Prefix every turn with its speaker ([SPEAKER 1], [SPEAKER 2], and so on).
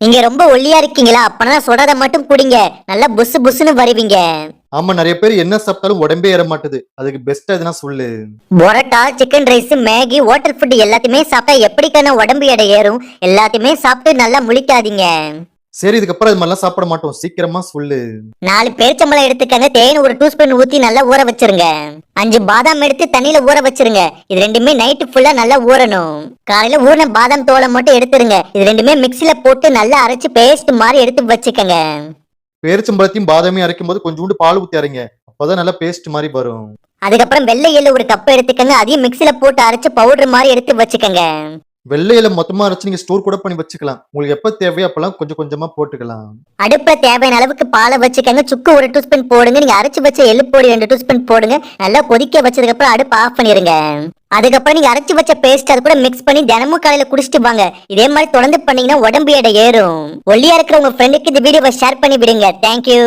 [SPEAKER 1] நீங்க ரொம்ப ஒல்லியா இருக்கீங்களா? அப்பனா சொல்றத மட்டும் குடிங்க. நல்லா புசு புசுன்னு வருவீங்க.
[SPEAKER 2] ஆமா நிறைய பேர் என்ன சாப்பிட்டாலும் உடம்பே ஏற மாட்டுது. அதுக்கு பெஸ்டா எதுனா சொல்லு.
[SPEAKER 1] Parotta chicken rice Maggi hotel food எல்லாத்தையுமே சாப்பிட்டா எப்படிக்கான உடம்பு எடை ஏறும்? எல்லாத்தையுமே சாப்பிட்டு நல்லா முழிக்காதீங்க.
[SPEAKER 2] சரி இதுக்கப்புறம் இது மாதிரிலாம் சாப்பிட மாட்டோம். சீக்கிரமா சொல்லு.
[SPEAKER 1] நாலு பேரிச்சம்பளம் எடுத்துக்கங்க. தேன் ஒரு டூ ஸ்பூன் ஊத்தி நல்லா ஊற வச்சிருங்க. அஞ்சு பாதாம் எடுத்து தண்ணியில ஊற வச்சிருங்க. இது ரெண்டுமே நைட்டு ஃபுல்லா நல்லா ஊறணும். காலையில ஊறின பாதாம் தோலை மட்டும் எடுத்துருங்க. இது ரெண்டுமே மிக்ஸில போட்டு நல்லா அரைச்சு பேஸ்ட் மாதிரி எடுத்து வச்சுக்கங்க.
[SPEAKER 2] பேரிச்சம்பழத்தையும் பாதாமையும் அரைக்கும் போது கொஞ்சோண்டு பால் ஊத்தி அரைங்க. அப்பதான் நல்லா பேஸ்ட் மாதிரி வரும்.
[SPEAKER 1] அதுக்கப்புறம் வெள்ளை எள்ளு ஒரு கப் எடுத்துக்கங்க. அதையும் மிக்ஸில போட்டு அரைச்சு பவுடர் மாதிரி எடுத்து வச்சுக்கங்க.
[SPEAKER 2] வெள்ளையில மொத்தமா அரைச்சு நீங்க ஸ்டோர் கூட பண்ணி வச்சுக்கலாம். உங்களுக்கு எப்ப தேவையோ அப்பெல்லாம் கொஞ்சம் கொஞ்சமா போட்டுக்கலாம்.
[SPEAKER 1] அடுப்புல தேவையான அளவுக்கு பாலை வச்சுக்கங்க. சுக்கு ஒரு டூ ஸ்பூன் போடுங்க. நீங்க அரைச்சு வச்ச எள்ளு பொடி ரெண்டு டூ ஸ்பூன் போடுங்க. நல்லா கொதிக்க வச்சதுக்கு அப்புறம் அடுப்பு ஆஃப் பண்ணிருங்க. அதுக்கப்புறம் நீங்க அரைச்சு வச்ச பேஸ்ட் அது கூட மிக்ஸ் பண்ணி தினமும் காலையில குடிச்சிட்டு வாங்க. இதே மாதிரி தொடர்ந்து பண்ணீங்கன்னா உடம்பு எடை ஏறும். ஒல்லியா இருக்கிற உங்க ஃப்ரெண்டுக்கு இந்த வீடியோவை ஷேர் பண்ணி விடுங்க. தேங்க்யூ